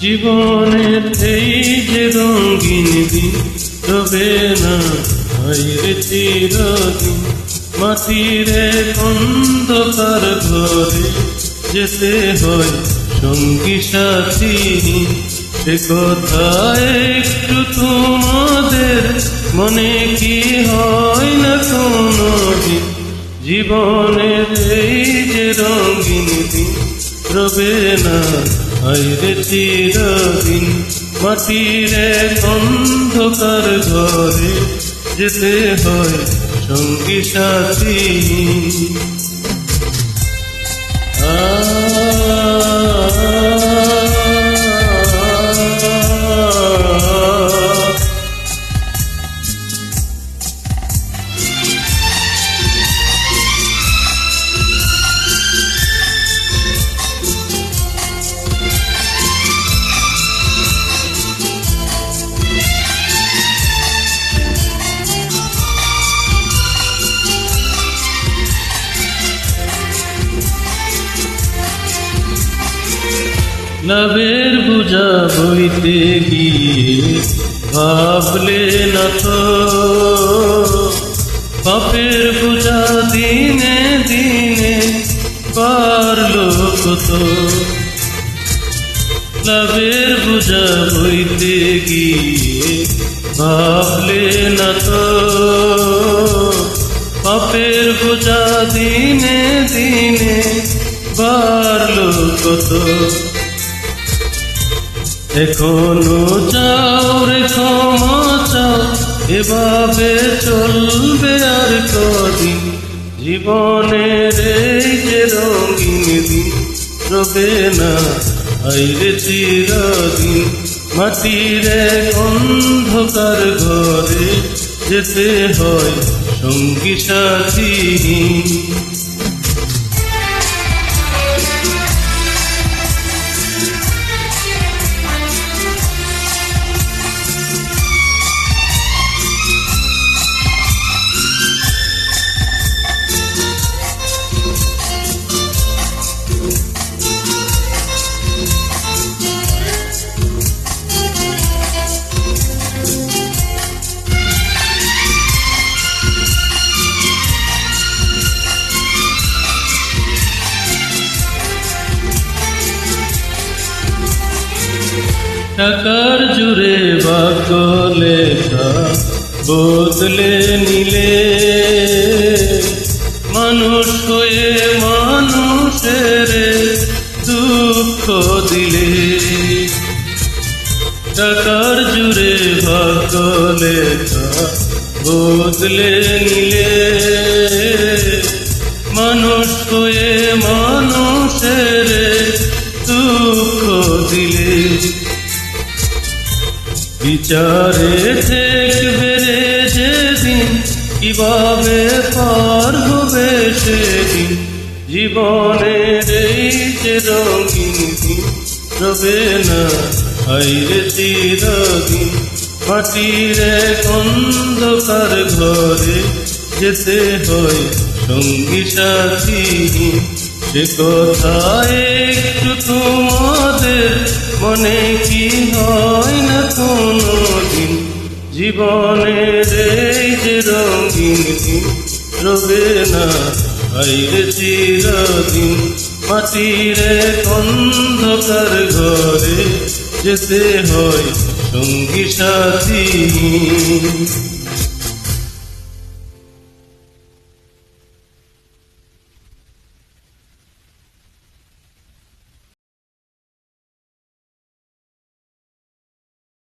জীবনের এই যে রঙিন দিন রবে না হাইরে চিরদিন। মাটির অন্ধকার ঘরে যেতে হয় সঙ্গী সাথী সে কথা একটু তোমাদের মনে কি হয় না কোনো দিন জীবনের এই যে রঙিন দিন রবে না হাইরে চিরদিন মাটির অন্ধকার ঘরে যেতে হয় সঙ্গী সাথী। নবের বুঝা বইতে গিয়ে ভাবলে না তো। পাপের বুঝা দিনে দিনে পারল কত লাভের বুঝা বইতে গিয়ে ভাবলে না তো। পাপের বুঝা দিনে দিনে বাড়লো কত এখনও যাও রে ক্ষমা চাও, এভাবে চলবে আর কদিন। জীবনের এই যে রঙিন দিন, রবে না আইরে চিরদিন। মাটির অন্ধকার ঘরে যেতে হয় সঙ্গী সাথী টাকার জুড়ে বাক্য লেখা বদলে নিলে। মানুষ হয়ে মানুষের দুঃখ দিলে। টাকার জুড়ে লেখা বদলে নিলে। মানুষ হয়ে মানুষের বিচারে দেখবে রে যেদিন কীভাবে পার হবে সেদিন? জীবনের এই যে রঙিন রবে না হাইরে চিরদিন। মাটির অন্ধকার ঘরে যেতে হয় সঙ্গী সাথী সে কথা একটু তোমাদের মনে কি হয় না কোনো দিন জীবনের এই যে রঙিন দিন রবে না হাইরে চিরদিন, মাটির অন্ধকার ঘরে যেতে হয় সঙ্গী সাথী